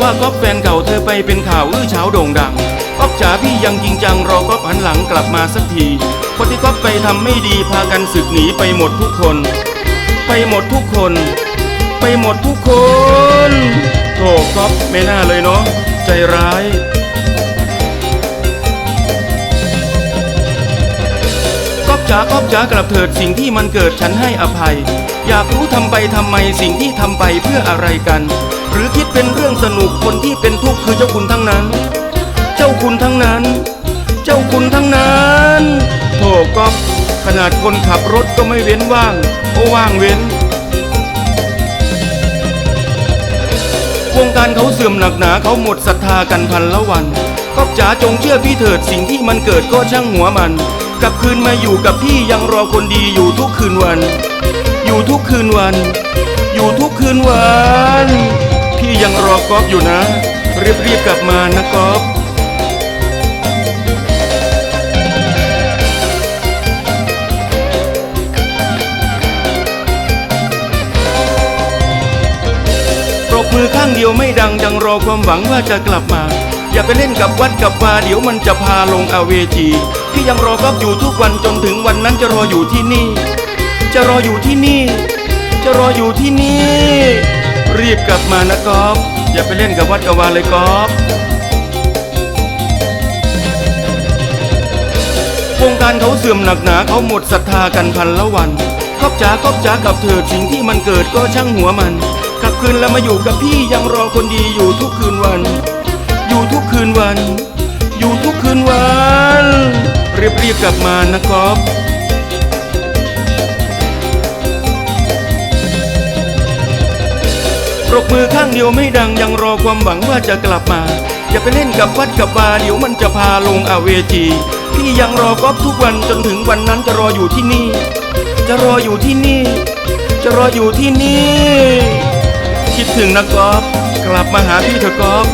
ว่าก๊อฟแฟนเก่าเธอไปเป็นข่าวอื้อเช้าโด่งดังก๊อฟจ๋าพี่ยังจริงจังรอก๊อฟหันหลังกลับมาสักทีคนที่ก๊อฟไปทำไม่ดีพากันสึกหนีไปหมดทุกคน ไปหมดทุกคน ไปหมดทุกคนโถก๊อฟไม่น่าเลยเนาะใจร้าย จ๋าก๊อบจ๋ากลับเถิดสิ่งที่มันเกิดฉันให้อภัย อยากรู้ทำไปทำไมสิ่งที่ทำไปเพื่ออะไรกัน หรือคิดเป็นเรื่องสนุกคนที่เป็นทุกข์คือเจ้าคุณทั้งนั้น เจ้าคุณทั้งนั้น เจ้าคุณทั้งนั้นโถก๊อบขนาดคนขับรถก็ไม่เว้นว่างโอว่างเว้นวงการเขาเสื่อมหนักหนาเขาหมดศรัทธากันพันละวันก๊อบจ๋าจงเชื่อพี่เถิดสิ่งที่มันเกิดก็ช่างหัวมัน กลับคืนมาอยู่กับพี่ยังรอคนดีอยู่ทุกคืนวัน อยู่ทุกคืนวัน อยู่ทุกคืนวัน พี่ยังรอก๊อฟอยู่นะรีบรีบกลับมานะก๊อฟปรบมือข้างเดียวไม่ดังยังรอความหวังว่าจะกลับมา อย่าไปเล่นกับวัดกับวาเดี๋ยวมันจะพาลงอเวจีพี่ยังรอก๊อฟอยู่ทุกวันจนถึงวันนั้นจะรออยู่ที่นี่ จะรออยู่ที่นี่ จะรออยู่ที่นี่ รีบกลับมานะก๊อฟอย่าไปเล่นกับวัดกับวาเลยก๊อฟวงการเขาเสื่อมหนักหนาเขาหมดศรัทธากันพันละวันก๊อฟจ๋าก๊อฟจ๋ากับเถิดสิ่งที่มันเกิดก็ช่างหัวมันกลับคืนแล้วมาอยู่กับพี่ยังรอคนดีอยู่ทุกคืนวัน อยู่ทุกคืนวัน อยู่ทุกคืนวัน เรียบเรีบกลับมานะก๊อฟปรบมือข้างเดียวไม่ดังยังรอความหวังว่าจะกลับมา อย่าไปเล่นกับวัดกับวาเดี๋ยวมันจะพาลงอเวจีพี่ยังรอก๊อฟทุกวันจนถึงวันนั้นจะรออยู่ที่นี่ จะรออยู่ที่นี่ จะรออยู่ที่นี่ คิดถึงนะก๊อฟกลับมาหาพี่เถอะก๊อฟ